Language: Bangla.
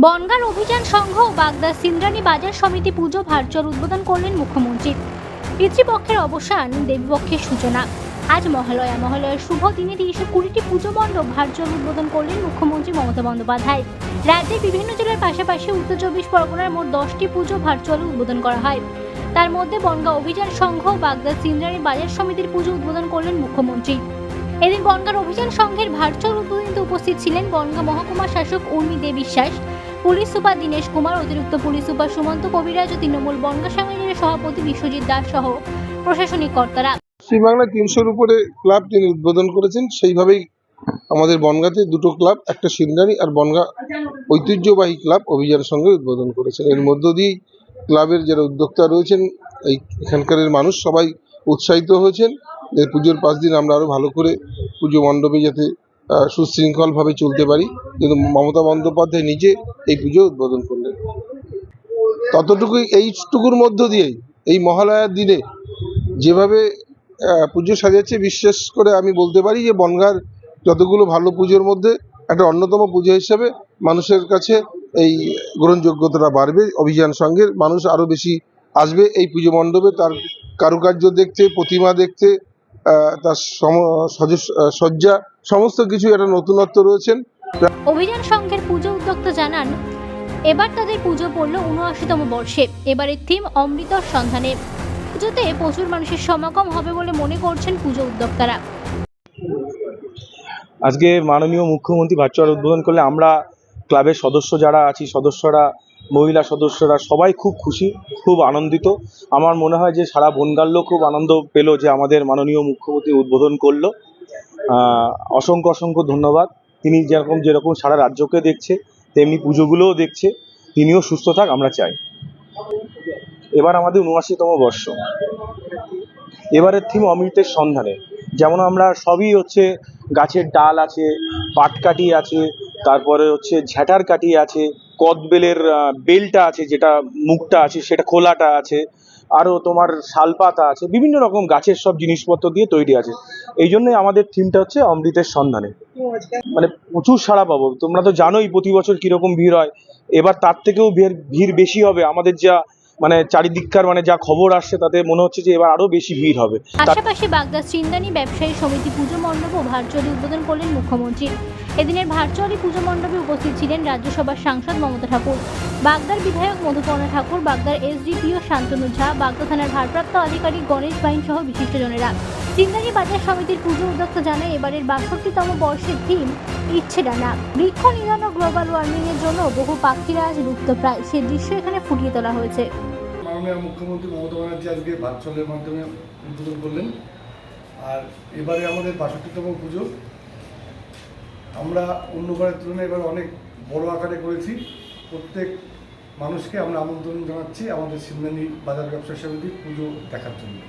বনগাঁর অভিযান সংঘ ও বাগদার সিন্দ্রানী বাজার সমিতি পুজো ভার্চুয়াল উদ্বোধন করলেন মুখ্যমন্ত্রী। পিতৃপক্ষের অবসান, দেবীপক্ষের সূচনা। আজ মহালয়া, মহালয়ার শুভ দিনে তিরিশে কুড়িটি পুজো মণ্ডপ ভার্চুয়াল উদ্বোধন করলেন মুখ্যমন্ত্রী মমতা বন্দ্যোপাধ্যায়। রাজ্যের বিভিন্ন জেলার পাশাপাশি উত্তর চব্বিশ পরগনার মোট দশটি পুজো ভার্চুয়াল উদ্বোধন করা হয়। তার মধ্যে বনগাঁ অভিযান সংঘ ও বাগদার সিন্দ্রানী বাজার সমিতির পুজো উদ্বোধন করলেন মুখ্যমন্ত্রী। এদিন বনগাঁর অভিযান সংঘের ভার্চুয়াল উদ্বোধনীতে উপস্থিত ছিলেন বনগাঁ মহকুমা শাসক উর্মি দে বিশ্বাস, পুলিশ সুপার দীনেশ কুমার, অতিরিক্ত পুলিশ সুপার সুমন্ত কবিরাজ ও তৃণমূল বনগাঁ সাংগঠনিক সভাপতি বিশ্বজিৎ দাস সহ প্রশাসনিক কর্তারা। পশ্চিমবাংলায় তিনশোর উপরে ক্লাব তিনি উদ্বোধন করেছেন, সেইভাবেই আমাদের বনগাঁতে দুটো ক্লাব, একটা সিন্দানি আর বনগাঁ ঐতিহ্যবাহী ক্লাব অভিযানের সঙ্গে উদ্বোধন করেছেন। এর মধ্য দিয়েই ক্লাবের যারা উদ্যোক্তা রয়েছেন, এই এখানকার মানুষ সবাই উৎসাহিত হয়েছেন। যে পুজোর পাঁচ দিন আমরা আরও ভালো করে পুজো মণ্ডপে যাতে সুশৃঙ্খলভাবে চলতে পারি কিন্তু মমতা বন্দ্যোপাধ্যায় নিজে এই পুজো উদ্বোধন করলেন। ততটুকুই এইটুকুর মধ্য দিয়েই এই মহালয়ার দিনে যেভাবে পুজো সাজাচ্ছে, বিশেষ করে আমি বলতে পারি যে বনগাঁর যতগুলো ভালো পুজোর মধ্যে একটা অন্যতম পুজো হিসাবে মানুষের কাছে এই গ্রহণযোগ্যতাটা বাড়বে। অভিযান সঙ্গে মানুষ আরও বেশি আসবে এই পুজো মণ্ডপে, তার কারুকার্য দেখতে, প্রতিমা দেখতে তার সজ্জা সমস্ত কিছু একটা নতুনত্ব রয়েছেন। অভিযান সংঘের পুজো উদ্যোক্তা জানান এবার তাদের পুজো পড়ল উনআশিতম বর্ষে। এবারের থিম অমৃতর সন্ধানে। পুজোতে প্রচুর মানুষের সমাগম হবে বলে মনে করছেন পুজো উদ্যোক্তারা। আজকে মাননীয় মুখ্যমন্ত্রী ভার্চুয়াল উদ্বোধন করলে আমরা ক্লাবের সদস্য যারা আছি সদস্যরা মহিলা সদস্যরা সবাই খুব খুশি, খুব আনন্দিত। আমার মনে হয় যে সারা বনগার লোক খুব আনন্দ পেল যে আমাদের মাননীয় মুখ্যমন্ত্রী উদ্বোধন করল। অসংখ্য অসংখ্য ধন্যবাদ। তিনি যেরকম যেরকম সারা রাজ্যকে দেখছে, তেমনি পুজোগুলোও দেখছে। তিনিও সুস্থ থাক, আমরা চাই। এবার আমাদের উনআশিতম বর্ষ। এবারের থিম অমৃতের সন্ধানে। যেমন আমরা সবই হচ্ছে গাছের ডাল আছে, পাটকাঠি আছে, তারপরে হচ্ছে ঝ্যাটার কাঠি আছে কদবেলের বেলটা আছে, যেটা মুখটা আছে, সেটা খোলাটা আছে আরও তোমার শালপাতা আছে, বিভিন্ন রকম গাছের সব জিনিসপত্র দিয়ে তৈরি আছে। এই জন্যই আমাদের থিমটা হচ্ছে অমৃতের সন্ধানে। মানে প্রচুর সাড়া পাবো। তোমরা তো জানোই প্রতি বছর কীরকম ভিড় হয়। এবার তার থেকেও ভিড় ভিড় বেশি হবে। আমাদের যা মানে চারিদিককার মানে যা খবর আসছে তাতে মনে হচ্ছে যে এবার আরও বেশি ভিড় হবে। আশেপাশে বাগদার চিন্দানি ব্যবসায়ী সমিতি পুজো মণ্ডপ ও ভার্চুয়ালি উদ্বোধন করলেন মুখ্যমন্ত্রী। এদিনের ভার্চুয়ালি পুজো মণ্ডপে উপস্থিত ছিলেন রাজ্যসভার সাংসদ মমতা ঠাকুর, বাগদার বিধায়ক মধুপর্ণা ঠাকুর, বাগদার এসডিপিও শান্তনু ঝা, বাগদা থানার ভারপ্রাপ্ত আধিকারিক গণেশ বাইন সহ বিশিষ্টজনেরা। চিন্দানি বাজার সমিতির পুজো উদ্যোক্তা জানায়, এবারের বাষট্টিতম বর্ষের থিম, ইচ্ছে ডানা। বৃক্ষ নিধন ও গ্লোবাল ওয়ার্মিং এর জন্য বহু পাখিরা আজ লুপ্তপ্রায় সে দৃশ্য এখানে ফুটিয়ে তোলা হয়েছে। মাননীয় মুখ্যমন্ত্রী মমতা ব্যানার্জি আজকে ভার্চুয়ালের মাধ্যমে উদ্বোধন করলেন। আর এবারে আমাদের বাষট্টিতম পুজো। আমরা অন্যবারের তুলনায় এবার অনেক বড় আকারে করেছি। প্রত্যেক মানুষকে আমরা আমন্ত্রণ জানাচ্ছি আমাদের সিন্দানি বাজার ব্যবসা সমিতির পুজো দেখার জন্য।